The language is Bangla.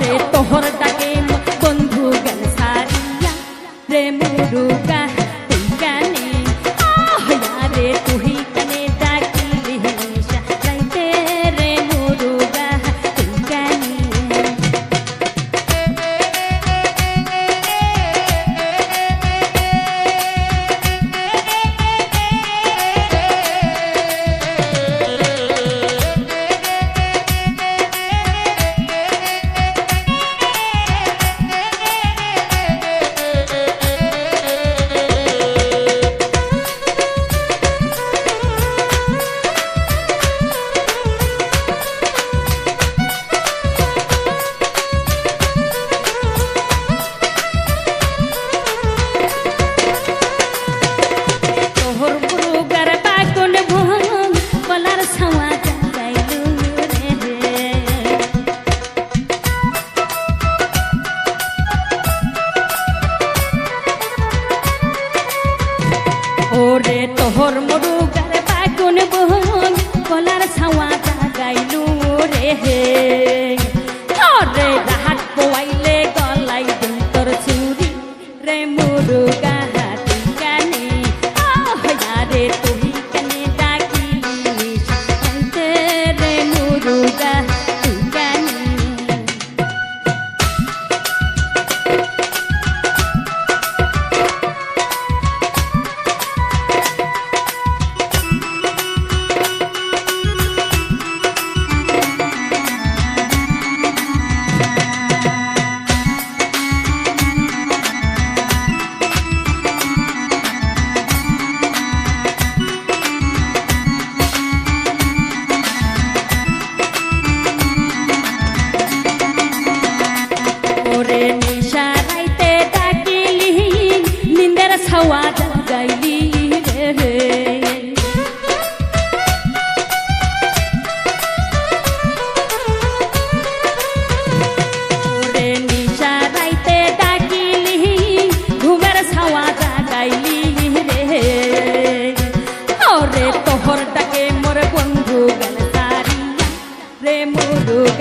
রে তোহর ডাকে বন্ধু গেল সারিয়া রে মুরুগা তোহর মুরুগার পাগুন ভং কলার ছাওয়া জাগাইলু রে ওরে রাহাত পোয়াইলে গলাই তোর চুরি রে মুরুগা। হাতি সারাইতে ডাকিলি নিন্দার ছাওয়া গাইলি রে। তোহর ডাকে মোর বন্ধু গান তারিয়া রে মোর।